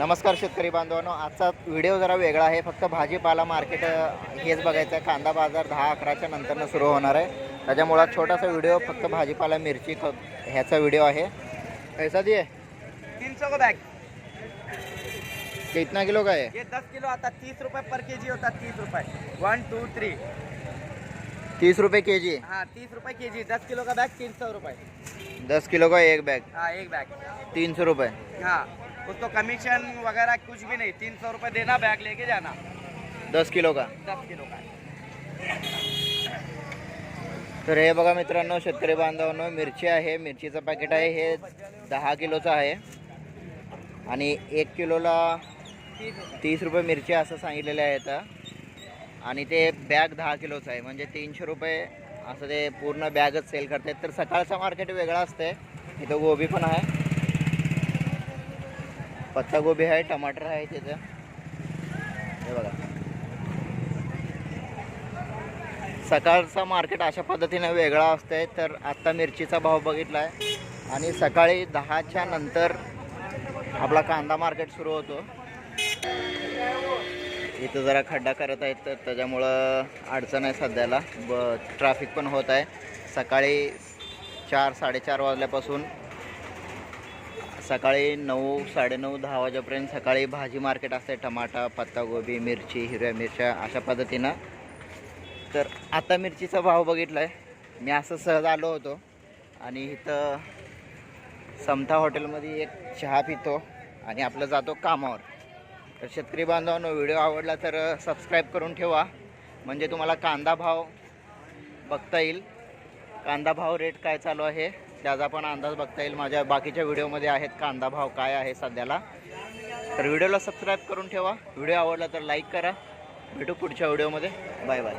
नमस्कार शेतकरी बांधवांनो आजचा व्हिडिओ जरा वेगळा आहे. फक्त भाजीपाला मार्केट हेच बघायचं आहे कांदा बाजार दहा अकराच्या नंतरनं सुरू होणार आहे. त्याच्यामुळं छोटासा व्हिडिओ फक्त भाजीपाला मिरची क ह्याचा व्हिडिओ आहे. कैसा दिए तीन सौ का बैग कितना किलो का है ये दस किलो आता तीस रुपए पर केजी होता तीस रुपए वन टू थ्री तीस रुपये के जी हाँ तीस रुपए केजी दस किलो का बैग तीन सौ रुपए दस किलो का एक बैग हाँ एक बैग तीन सौ रुपये. हाँ. उसको कमीशन वगैरह कुछ भी नहीं तीन सौ रुपए देना बैग लेके जाना। दस किलो का? दस किलो का। तर हे बघा मित्रांनो शेतकरी बांधवांनो मिरची आहे मिरचीचं पॅकेट आहे हे दहा किलोचं आहे. आणि एक किलोला तीस रुपये मिरची असं सांगितलेले आहेत आणि ते बॅग दहा किलोचं आहे म्हणजे तीनशे रुपये असं ते पूर्ण बॅगच सेल करतात. तर सकाळचं मार्केट वेगळं असते इथं गोबी पण आहे. पत्तागोबी आहे टमाटर आहे तिथं. हे बघा. सकाळचं मार्केट अशा पद्धतीनं वेगळा असतंय तर आत्ता मिरचीचा भाव बघितला आहे आणि सकाळी दहाच्या नंतर आपला कांदा मार्केट सुरू होतो. इथं जरा खड्डा करत आहेत तर त्याच्यामुळं अडचण आहे सध्याला. ब ट्रॅफिक पण होत आहे. सकाळी चार साडेचार वाजल्यापासून सकाळी नऊ साडेनऊ दहा वाजेपर्यंत सकाळी भाजी मार्केट असते टमाटा पत्तागोबी मिरची हिरव्या मिरच्या अशा पद्धतीनं. तर आता मिरचीचा भाव बघितला आहे मी असं सहज आलो होतो. आणि इथं समता हॉटेलमध्ये एक चहा पितो आणि आपलं जातो कामावर. तर शेतकरी बांधवांनो व्हिडिओ आवडला तर सबस्क्राईब करून ठेवा. म्हणजे तुम्हाला कांदा भाव बघता येईल. कांदा भाव रेट काय चालू आहे? त्याचा पण अंदाज बघता येईल. माझ्या बाकीच्या व्हिडिओमध्ये आहेत कांदा भाव काय आहे सध्याला. तर व्हिडिओला सबस्क्राईब करून ठेवा. व्हिडिओ आवडला तर लाईक करा. भेटू पुढच्या व्हिडिओमध्ये. Bye bye